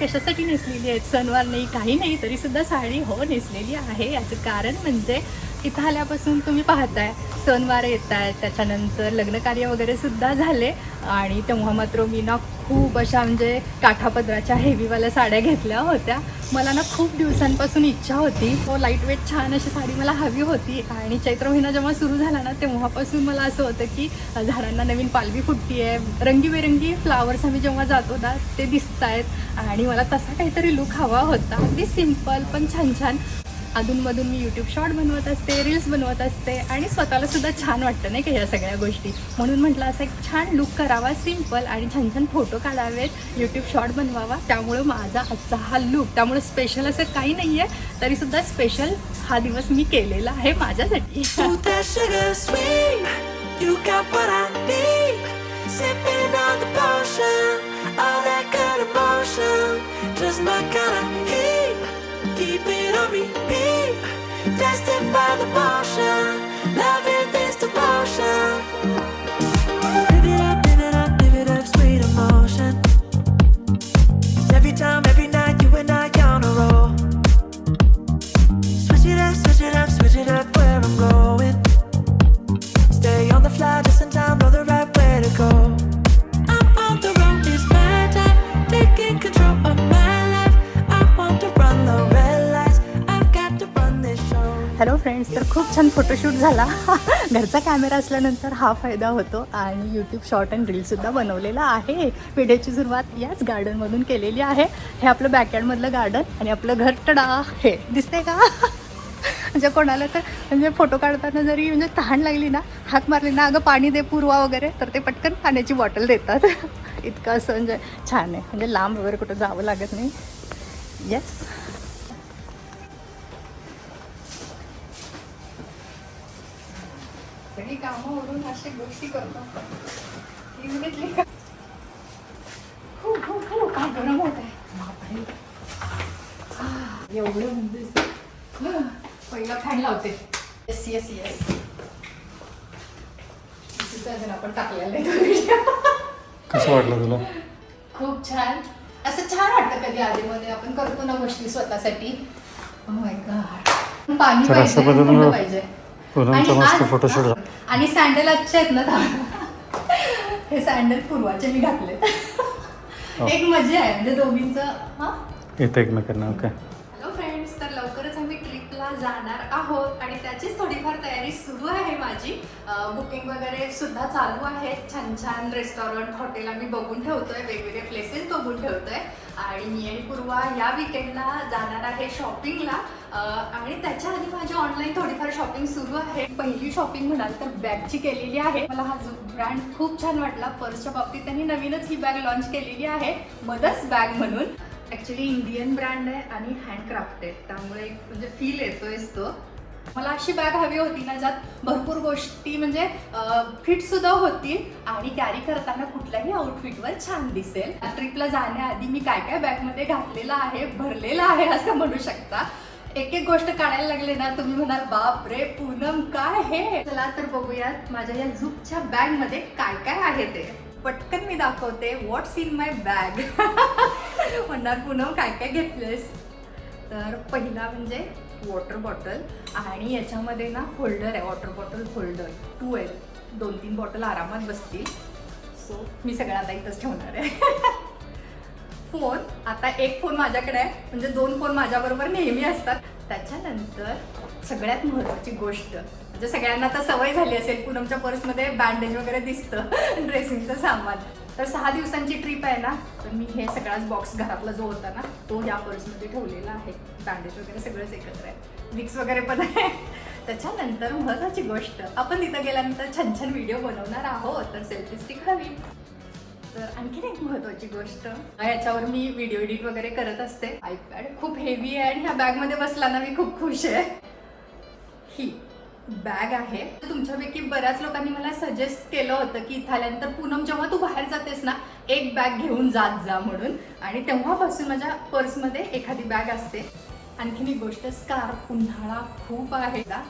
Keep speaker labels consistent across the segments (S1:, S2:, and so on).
S1: कशासाठी नेसलेली आहे सणवार नाही काही नाही तरीसुद्धा साडी हो नेसलेली आहे. याचं कारण म्हणजे इथं आल्यापासून तुम्ही पाहताय सणवार येत आहेत त्याच्यानंतर लग्नकार्य वगैरे सुद्धा झाले. आणि तेव्हा मात्र मी ना खूप अशा म्हणजे काठापदराच्या हेवीवाल्या साड्या घेतल्या होत्या. मला ना खूप दिवसांपासून इच्छा होती. तो लाइट वेट छान अशी साडी मला हवी होती. आणि चैत्र महिना जेव्हा सुरू झाला ना तेव्हापासून मला असं होतं की झाडांना नवीन पालवी फुटती आहे रंगीबेरंगी फ्लावर्स आम्ही जेव्हा जातो ना ते दिसत आहेत आणि मला तसा काहीतरी लुक हवा होता. अगदी सिंपल पण छान छान अधूनमधून मी यूट्यूब शॉर्ट बनवत असते रील्स बनवत असते आणि स्वतःला सुद्धा छान वाटतं नाही का ह्या सगळ्या गोष्टी. म्हणून म्हटलं असं एक छान लुक करावा सिंपल आणि छान छान फोटो काढावेत. यूट्यूब शॉर्ट बनवावा. त्यामुळं माझा आजचा हा लुक त्यामुळे स्पेशल असं काही नाही आहे तरीसुद्धा स्पेशल हा दिवस मी केलेला आहे माझ्यासाठी.
S2: That Just my kind of heat. Keep it be tested by the motion.
S1: खूप छान फोटोशूट झाला. घरचा कॅमेरा असल्यानंतर हा फायदा होतो आणि यूट्यूब शॉर्ट अँड रीलसुद्धा बनवलेला आहे. व्हिडिओची सुरुवात याच गार्डनमधून केलेली आहे. हे आपलं बॅकयार्डमधलं गार्डन आणि आपलं घर टडा हे दिसते का? म्हणजे कोणाला तर म्हणजे फोटो काढताना जरी म्हणजे तहान लागली ना हात मारली ना अगं पाणी दे पुरवा वगैरे तर ते पटकन पाण्याची बॉटल देतात. इतकं असं म्हणजे छान आहे. म्हणजे लांब वगैरे कुठं जावं लागत नाही. येस सगळी कामं ओढून अशी गोष्टी करतो. ही बघितली का हू, हू, हू, काय गरम होत आहे बापरे एवढं म्हणजे पहिला फॅन लावते. येस येस येस आपण टाकलेलं
S3: कसं वाटलं तुला?
S1: खूप छान. असं छान वाटतं कधी आधीमध्ये आपण करतो ना गोष्टी स्वतःसाठी. Oh. पाणी पाहिजे पाहिजे.
S3: पूनमचं
S1: आणि
S3: मस्त
S1: आज- हा. आणि सँडल आजचे आहेत ना हे सँडल पूर्वाचे मी घातले. एक मजा आहे म्हणजे दोघींचं हा?
S3: येतं एकमेकांना ओके
S1: हॅलो फ्रेंड्स तर लवकरच आम्ही ट्रिपला जाणार आहोत आणि त्याचीच थोडीफार तयारी सुरू आहे माझी. बुकिंग वगैरे सुद्धा चालू आहे. छान छान रेस्टॉरंट हॉटेल आम्ही बघून ठेवतोय. वेगवेगळे प्लेसेस बघून ठेवतोय. आणि मी आणि पूर्वा या विकेंडला जाणार आहे शॉपिंगला आणि त्याच्या आधी माझी ऑनलाईन थोडीफार शॉपिंग सुरू आहे. पहिली शॉपिंग म्हणाल तर बॅगची केलेली आहे. मला हा जो ब्रँड खूप छान वाटला. पर्सच्या बाबतीत त्यांनी नवीनच ही बॅग लॉन्च केलेली आहे. मदर्स बॅग म्हणून. ॲक्च्युली इंडियन ब्रँड आहे आणि हँडक्राफ्टेड त्यामुळे एक म्हणजे फील येतोयच तो. मला अशी बॅग हवी होती ना ज्यात भरपूर गोष्टी म्हणजे फिटसुद्धा होतील आणि कॅरी करताना कुठल्याही आउटफिटवर छान दिसेल. ट्रिपला जाण्याआधी मी काय काय बॅगमध्ये घातलेलं आहे भरलेलं आहे असं म्हणू शकता. एक एक गोष्ट काढायला लागले ना तुम्ही म्हणाल बाप रे पूनम काय हे? चला तर बघूयात माझ्या या झुपच्या बॅगमध्ये काय काय आहे ते. पटकन मी दाखवते व्हॉट्स इन माय बॅग म्हणणार पूनम काय काय घेतलेस? तर पहिला म्हणजे वॉटर बॉटल आणि याच्यामध्ये ना होल्डर आहे वॉटर बॉटल होल्डर टू आहेत. दोन तीन बॉटल आरामात बसतील. सो मी सगळं आता इथंच ठेवणार आहे. फोन आता एक फोन माझ्याकडे आहे. म्हणजे दोन फोन माझ्याबरोबर नेहमी असतात. त्याच्यानंतर सगळ्यात महत्त्वाची गोष्ट म्हणजे सगळ्यांना आता सवय झाली असेल पूनमच्या पर्समध्ये बँडेज वगैरे दिसतं ड्रेसिंगचं सामान. तर सहा दिवसांची ट्रिप आहे ना तर मी हे सगळाच बॉक्स घरातला जो होता ना तो या पर्समध्ये ठेवलेला आहे. बँडेज वगैरे सगळंच एकत्र आहे. विक्स वगैरे पण आहे. त्याच्यानंतर महत्त्वाची गोष्ट. आपण तिथं गेल्यानंतर छान छान व्हिडिओ बनवणार आहोत तर सेल्फी स्टिक हवी तर आणखीन एक महत्वाची गोष्ट. याच्यावर मी व्हिडिओ एडिट वगैरे करत असते. आयपॅड खूप हेवी आहे आणि ह्या बॅगमध्ये बसला ना मी खूप खुश आहे. ही. बॅग आहे. तुमच्यापैकी बऱ्याच लोकांनी मला सजेस्ट केलं होतं की इथं आल्यानंतर पूनम जेव्हा तू बाहेर जातेस ना एक बॅग घेऊन जात जा म्हणून. आणि तेव्हापासून माझ्या पर्समध्ये एखादी बॅग असते. आणखीन एक गोष्ट स्कार्फ उन्हाळा खूप आहे. का?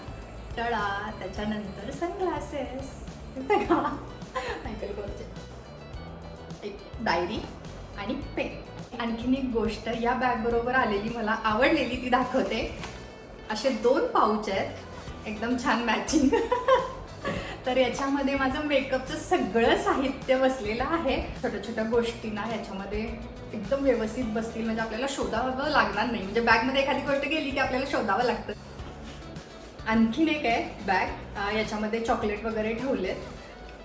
S1: टळा त्याच्यानंतर सनग्लासेस एक डायरी आणि पेन आणखीन एक गोष्ट या बॅग बरोबर आलेली मला आवडलेली ती दाखवते. असे दोन पाऊच आहेत. एकदम छान मॅचिंग तर याच्यामध्ये माझं मेकअपचं सगळं साहित्य बसलेलं आहे. छोट्या छोट्या गोष्टींना ह्याच्यामध्ये याच्यामध्ये एकदम व्यवस्थित बसतील. म्हणजे आपल्याला शोधावं लागणार नाही. म्हणजे बॅगमध्ये एखादी गोष्ट गेली की आपल्याला शोधावं लागतं. आणखीन एक आहे बॅग याच्यामध्ये चॉकलेट वगैरे ठेवलेत.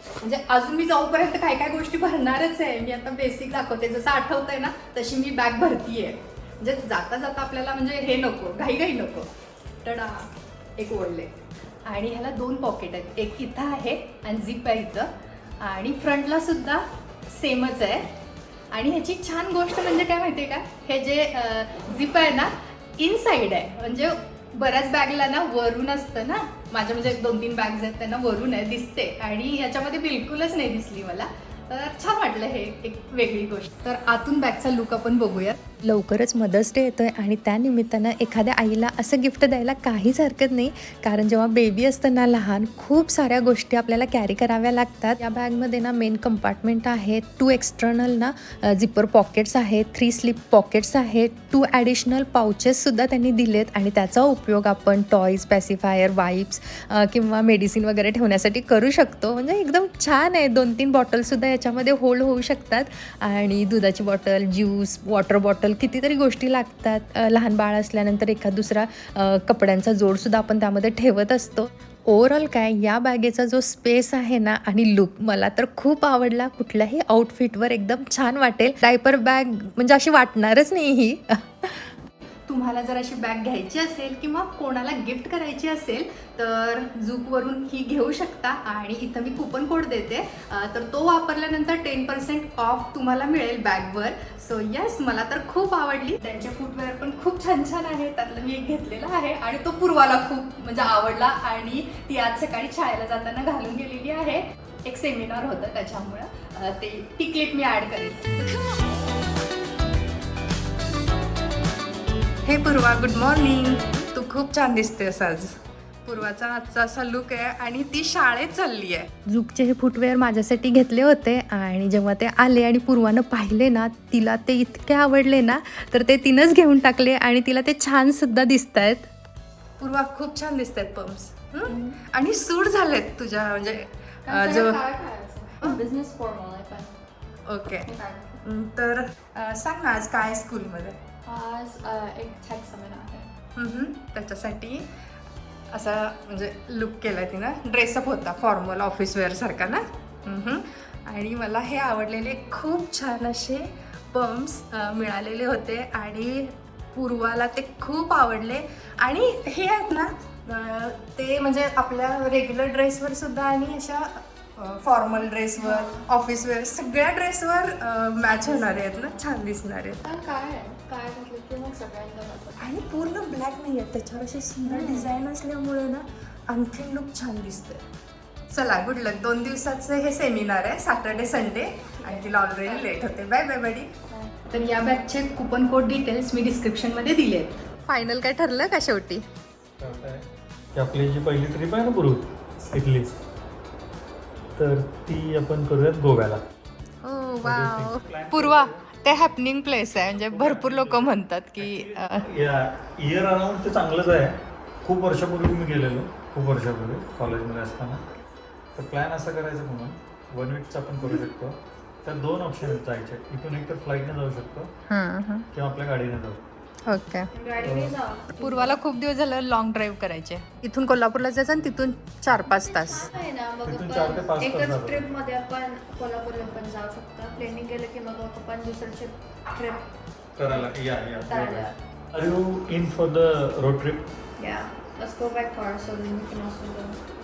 S1: म्हणजे अजून मी जाऊपर्यंत काय काय गोष्टी भरणारच आहे. मी आता बेसिक दाखवते. जसं आठवतंय ना तशी मी बॅग भरती आहे म्हणजे जाता जाता आपल्याला म्हणजे हे नको घाई घाई नको. तर एक ओढले. आणि ह्याला दोन पॉकेट आहेत. एक इथं आहे आणि झिप आहे इथं. आणि फ्रंटला सुद्धा सेमच आहे. आणि ह्याची छान गोष्ट म्हणजे काय माहिती आहे का? हे जे झिप आहे ना इनसाईड आहे. म्हणजे बऱ्याच बॅगला ना वरून असतं ना. माझ्या म्हणजे दोन तीन बॅग्स आहेत त्यांना वरून आहे दिसते. आणि याच्यामध्ये बिलकुलच नाही दिसली मला. तर छान वाटलं हे एक वेगळी गोष्ट. तर आतून बॅगचा लुक आपण बघूया
S4: लवकरच मदर्स डे येतोय आणि त्यानिमित्तानं एखाद्या आईला असं गिफ्ट द्यायला काहीच हरकत नाही. कारण जेव्हा बेबी असताना लहान खूप साऱ्या गोष्टी आपल्याला कॅरी कराव्या लागतात. या बॅगमध्ये ना मेन कंपार्टमेंट आहे टू एक्स्टर्नल ना झिपर पॉकेट्स आहेत थ्री स्लिप पॉकेट्स आहेत टू ॲडिशनल पाउचेससुद्धा त्यांनी दिलेत आणि त्याचा उपयोग आपण टॉईज पॅसिफायर वाईप्स किंवा मेडिसिन वगैरे ठेवण्यासाठी करू शकतो. म्हणजे एकदम छान आहे. दोन तीन बॉटलसुद्धा याच्यामध्ये होल्ड होऊ शकतात. आणि दुधाची बॉटल ज्यूस वॉटर बॉटल कितीतरी गोष्टी लागतात. लहान बाळ असल्यानंतर एखाद दुसरा कपड्यांचा जोडसुद्धा आपण त्यामध्ये ठेवत असतो. ओव्हरऑल काय या बॅगेचा जो स्पेस आहे ना आणि लुक मला तर खूप आवडला. कुठल्याही आउटफिटवर एकदम छान वाटेल. डायपर बॅग म्हणजे अशी वाटणारच नाही ही.
S1: तुम्हाला जर अशी बॅग घ्यायची असेल किंवा कोणाला गिफ्ट करायची असेल तर झूकवरून ही घेऊ शकता. आणि इथं मी कुपन कोड देते. तर तो वापरल्यानंतर टेन पर्सेंट ऑफ तुम्हाला मिळेल बॅगवर सो येस मला तर खूप आवडली. त्यांचे फुटवेअर पण खूप छान छान आहे त्यातलं मी एक घेतलेला आहे. आणि तो पूर्वाला खूप म्हणजे आवडला. आणि ती आज सकाळी शाळेला जाताना घालून गेलेली आहे. एक सेमिनार होतं त्याच्यामुळं ते ती क्लिप मी ॲड करेल. हे पूर्वा गुड मॉर्निंग तू खूप छान दिसतेस आज. पूर्वाचा आजचा असा लुक आहे आणि ती शाळेत चालली आहे.
S4: झुकचे हे फुटवेअर माझ्यासाठी घेतले होते आणि जेव्हा ते आले आणि पूर्वानं पाहिले ना तिला ते इतके आवडले ना तर ते तिनंच घेऊन टाकले आणि तिला ते छानसुद्धा दिसत आहेत
S1: पूर्वा खूप छान दिसत आहेत पम्प्स आणि सूट झालेत तुझ्या म्हणजे
S5: बिझनेस फॉर्मल आहे पण
S1: ओके तर सांग ना आज काय स्कूलमध्ये
S5: आज एक टॅक सेमिनार आहे.
S1: त्याच्यासाठी असा म्हणजे लुक केला तिनं. ड्रेसअप होता फॉर्मल ऑफिस वेअर सारखा ना. आणि मला हे आवडलेले खूप छान असे पम्प्स मिळालेले होते आणि पूर्वाला ते खूप आवडले. आणि हे आहेत ना ते म्हणजे आपल्या रेग्युलर ड्रेसवर सुद्धा आणि अशा फॉर्मल ड्रेसवर ऑफिस वेअर सगळ्या ड्रेसवर मॅच होणारे आहेत ना? छान दिसणारे
S5: काय आहे? काय घातलं की मग सगळ्यांना घातलं
S1: आणि पूर्ण ब्लॅक नाही आहे त्याच्यावर अशी सुंदर डिझाईन असल्यामुळे ना आणखीन लुक छान दिसतंय. चला गुड लक दोन दिवसाचं हे सेमिनार आहे सॅटर्डे संडे आणि तिला ऑलरेडी लेट होते. बाय बाय बडी तर या बॅगचे कुपन कोड डिटेल्स मी डिस्क्रिप्शनमध्ये दिले आहेत. फायनल काय ठरलं का शेवटी?
S3: की आपली जी पहिली ट्रिप आहे ना पूर्वी इथली तर ती आपण करूयात गोव्याला.
S1: हो वाव पूर्वा. ते हॅपनिंग प्लेस आहे. म्हणजे भरपूर लोक म्हणतात की
S3: इयर अराउंड ते चांगलंच आहे. खूप वर्षापूर्वी मी गेलेलो. खूप वर्षापूर्वी कॉलेजमध्ये असताना. तर प्लॅन असा करायचा म्हणून वन वीकचा आपण करू शकतो. तर दोन ऑप्शन जायचे इथून एक तर फ्लाईटने जाऊ शकतो
S1: हं, हं.
S3: किंवा आपल्या गाडीने जाऊ.
S1: ओके. पूर्वाला खूप दिवस झालं लॉंग ड्राईव्ह करायचे. इथून कोल्हापूरला जायचं आणि तिथून चार पाच तास.
S5: आहे ना मग
S3: तिथून चार ते पाच
S5: आपण
S3: तास
S5: एकच
S3: जातात.
S5: ट्रिपमध्ये आपण कोल्हापूरला पण जाऊ शकतो. प्लेनिंग केलं की मग आपण दुसरची ट्रिप
S3: करायला या या
S5: करायला
S3: are you in for the road trip
S5: yeah let's go back for so we can also go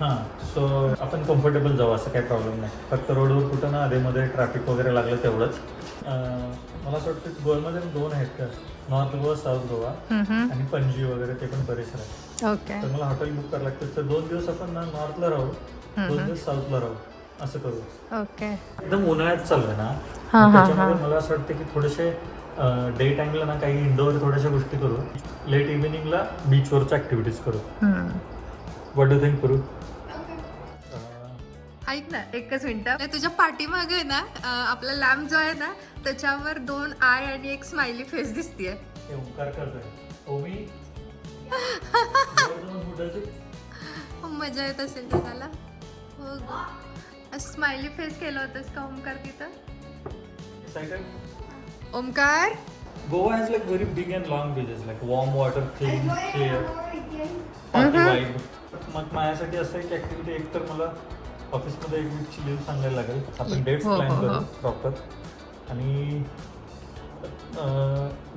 S3: हां सो आपण कम्फर्टेबल जाऊ असं काही प्रॉब्लेम नाही. फक्त रोडवर कुठं ना आधीमध्ये ट्रॅफिक वगैरे लागलं तेवढंच. मला असं वाटतं गोव्यामध्ये दोन आहेत का? नॉर्थ गोवा साऊथ गोवा आणि पणजी वगैरे ते पण आहेत.
S1: ओके
S3: तर मला हॉटेल बुक करावं लागतं. तर दोन दिवस आपण ना नॉर्थला राहू दोन दिवस साऊथला राहू असं करू.
S1: ओके
S3: एकदम उन्हाळ्यात चालू आहे ना त्याच्यामुळे मला असं वाटतं की थोडेसे डे टाईमला ना काही इंडोर थोड्याशा गोष्टी करू. लेट इव्हिनिंगला बीचवरच्या ॲक्टिव्हिटीज करू. वॉट डू थिंक करू
S1: ऐक ना एकच मिनिट. तुझ्या पाठीमागे ना आपला लॅम्प जो आहे ना त्याच्यावर दोन आय आणि एक स्माइली फेस दिसतीये.
S3: हे
S1: मजा येत असेल तुम्हाला. हो स्माइली फेस केलं होतंस का ओमकार तिथं? Omkar?
S3: Goa has like very big and long beaches, like warm water, clean, clear, party vibe. मग माझ्यासाठी असं एक ऍक्टिव्हिटी एक तर मला ऑफिसमध्ये एक वीकची लिव्ह सांगायला लागेल. आपण डेट्स
S1: हो,
S3: प्लॅन
S1: हो,
S3: करू
S1: हो.
S3: प्रॉपर. आणि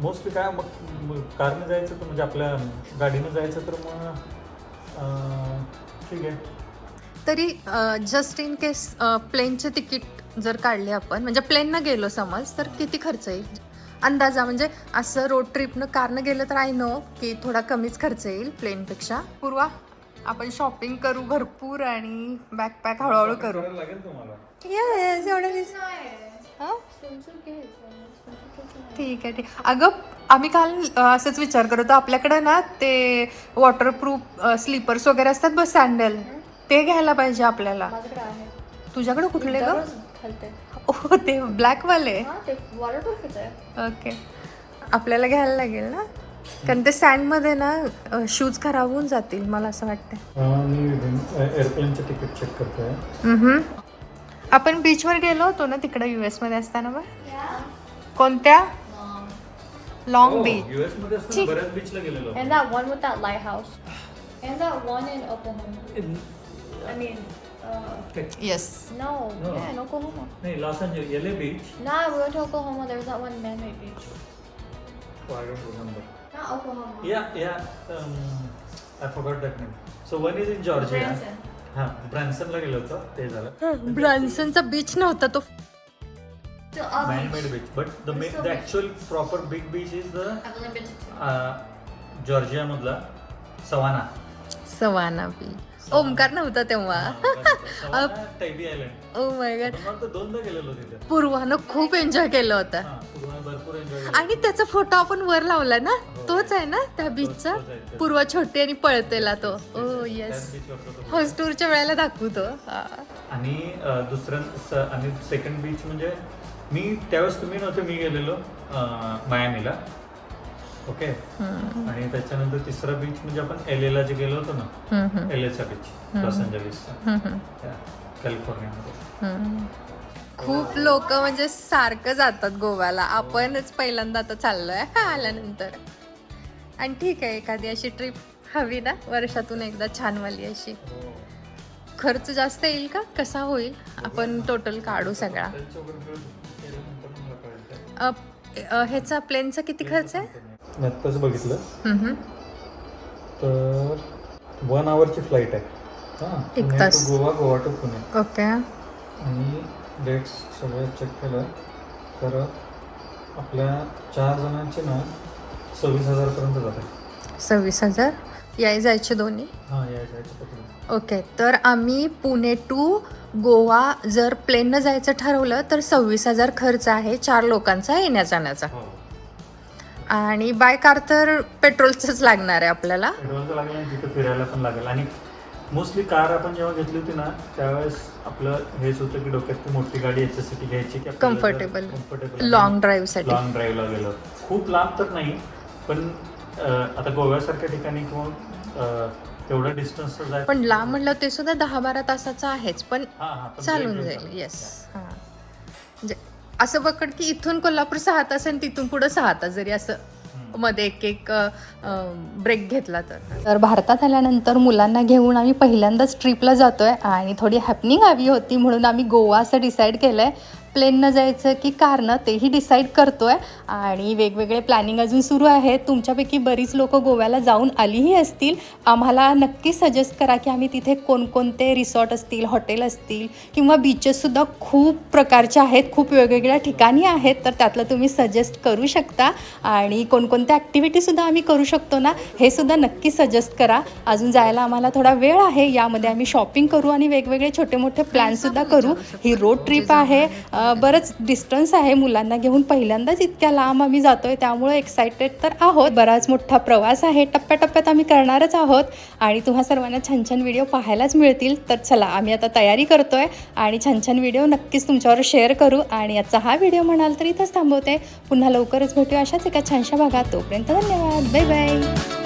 S3: मोस्टली काय मग मग कारने जायचं तर म्हणजे आपल्या गाडीनं जायचं तर मग अं, ठीक आहे.
S1: तरी जस्ट इन केस प्लेनचे तिकीट जर काढले आपण म्हणजे प्लेननं गेलो समज तर किती खर्च येईल? अंदाजा म्हणजे असं रोड ट्रिपनं कारनं गेलं तर आय नो की थोडा कमीच खर्च येईल प्लेनपेक्षा पूर्वा? आपण शॉपिंग करू भरपूर आणि बॅकपॅक हळूहळू करू.
S3: करायला लागेल तुम्हाला.
S1: Yes, एवढं दिस- हा? ठीक आहे ठीक अगं आम्ही काल असंच विचार करत होतो. आपल्याकडे ना ते वॉटरप्रूफ स्लीपर्स वगैरे असतात बस सँडल ते घ्यायला पाहिजे आपल्याला.
S5: माझ्याकडे आहे.
S1: तुझ्याकडे कुठले ग? ओ ते ब्लॅकवाले
S5: हा ते वॉटरप्रूफच आहे.
S1: ओके आपल्याला घ्यायला लागेल ना? कारण ते सँडमध्ये ना शूज खराब होऊन जातील मला असं वाटतं
S3: मी एअरप्लेनचं तिकीट चेक करतोय
S1: मम्हम. आपण बीचवर गेलो होतो ना तिकडे यू मध्ये असताना बघ कोणत्या लॉंग बीच
S3: युएसमध्ये असताना बऱ्याच बीचला गेलेलो
S5: And that one with that lighthouse. And that one in Oklahoma. I mean, uh,
S1: yes
S5: no,
S3: No.
S5: yeah, in Oklahoma.
S3: नाही Los Angeles L A beach
S5: Nah, we went to Oklahoma. There was that one man-made beach.
S3: I don't remember
S5: Not Oklahoma.
S3: Yeah, yeah. Um, I forgot that name. So one is in Georgia.
S5: Branson.
S3: हा ब्रॅन्सनला गेलो होतो ते झालं
S1: ब्रान्सनचा beach नव्हता तो
S5: To a
S3: man
S5: beach.
S3: Made beach but the
S5: so
S3: the
S5: big.
S3: Actual proper big beach is the
S5: to two.
S3: Georgia मधला Savannah
S1: Savannah beach Omkar नव्हता तेव्हा
S3: Savannah Tybee island
S1: oh my god
S3: आपण फक्त दोनदा गेलेलो तिथे
S1: पूर्वानं खूप एन्जॉय केलं होतं
S3: हा पूर्ण भरपूर एन्जॉय
S1: आणि त्याचा फोटो आपण वर लावला ना तोच आहे ना त्या बीचचा. पूर्वा छोटी आणि पळतेला तो. ओ येस हाऊस टूरच्या वेळेला दाखवू तो हा.
S3: आणि दुसरं आणि सेकंड बीच म्हणजे मी त्यावेळेस तुम्ही नव्हते मी गेलेलो मायामीला. ओके आणि त्याच्यानंतर तिसरा बीच म्हणजे आपण एल एला जे गेलो होतो ना एल एचा बीच लॉस एंजलिसचा. कॅलिफोर्नियामध्ये.
S1: खूप लोक म्हणजे सारखं जातात गोव्याला. आपणच पहिल्यांदा आता चाललोय. आल्यानंतर. आणि ठीक आहे एखादी अशी ट्रिप हवी ना वर्षातून एकदा छानवाली अशी. खर्च जास्त येईल का? कसा होईल? आपण टोटल काढू सगळा. अ, अ, ह्याचा प्लेनचा किती खर्च आहे?
S3: मी आत्ताच बघितलं.
S1: हम्म.
S3: तर वन आवरची फ्लाईट आहे. हां.
S1: एक
S3: पुणे
S1: तास.
S3: गोवा गोवा टू पुणे.
S1: ओके.
S3: आणि डेट्स सगळं चेक केलं. तर आपल्या चार जणांचे ना सव्वीस हजारपर्यंत जाते
S1: सव्वीस हजार? याय जायचे दोन्ही?
S3: हां या जायचं पकडून.
S1: ओके तर आम्ही पुणे टू गोवा जर प्लेननं जायचं ठरवलं तर सव्वीस हजार खर्च आहे चार लोकांचा येण्या जाण्याचा
S3: हो.
S1: आणि बाय कार तर पेट्रोलचंच लागणार आहे आपल्याला.
S3: पेट्रोलचं लागेल आणि तिथं फिरायला पण लागेल. आणि मोस्टली कार आपण जेव्हा घेतली होती ना त्यावेळेस आपलं हेच होतं की डोक्यात की मोठी गाडी याच्यासाठी घ्यायची की
S1: Comfortable.
S3: कम्फर्टेबल
S1: लॉंग ड्राईव्हसाठी
S3: लॉंग ड्राईव्हला गेलो. खूप लांब तर नाही पण आता गोव्यासारख्या ठिकाणी किंवा तेवढं डिस्टन्स जाय
S1: पण लांब म्हणलं ते सुद्धा दहा बारा तासाचं आहेच पण चालून जाईल. येस हां. म्हणजे असं पकड की इथून कोल्हापूर सहा तास आणि तिथून पुढं सहा तास जरी असं मध्ये एक एक ब्रेक घेतला तर. तर भारतात आल्यानंतर मुलांना घेऊन आम्ही पहिल्यांदाच ट्रिपला जातोय आणि थोडी हॅपनिंग हवी होती म्हणून आम्ही गोवा असं डिसाईड केलं आहे प्लेननं जायचं की कारनं तेही डिसाईड करतोय. आणि वेगवेगळे प्लॅनिंग अजून सुरू आहेत. तुमच्यापैकी बरीच लोक गोव्याला जाऊन आलीही असतील. आम्हाला नक्की सजेस्ट करा की आम्ही तिथे कोणकोणते रिसॉर्ट असतील हॉटेल असतील किंवा बीचेससुद्धा खूप प्रकारचे आहेत खूप वेगवेगळ्या ठिकाणी आहेत. तर त्यातलं तुम्ही सजेस्ट करू शकता. आणि कोणकोणत्या ॲक्टिव्हिटीसुद्धा आम्ही करू शकतो ना हे सुद्धा नक्की सजेस्ट करा. अजून जायला आम्हाला थोडा वेळ आहे. यामध्ये आम्ही शॉपिंग करू आणि वेगवेगळे छोटे मोठे प्लॅनसुद्धा करू. ही रोड ट्रिप आहे. बरंच डिस्टन्स आहे मुलांना घेऊन. पहिल्यांदाच इतक्या लांब आम्ही जातोय त्यामुळे एक्सायटेड तर आहोत. बराच मोठा प्रवास आहे. टप्प्याटप्प्यात आम्ही करणारच आहोत. आणि तुम्हा सर्वांना छान छान व्हिडिओ पाहायलाच मिळतील. तर चला आम्ही आता तयारी करतोय. आणि छान छान व्हिडिओ नक्कीच तुमच्यावर शेअर करू. आणि आजचा हा व्हिडिओ म्हणाल तर इथंच थांबवते. पुन्हा लवकरच भेटू अशाच एका छानशा भागात. तोपर्यंत धन्यवाद. Bye bye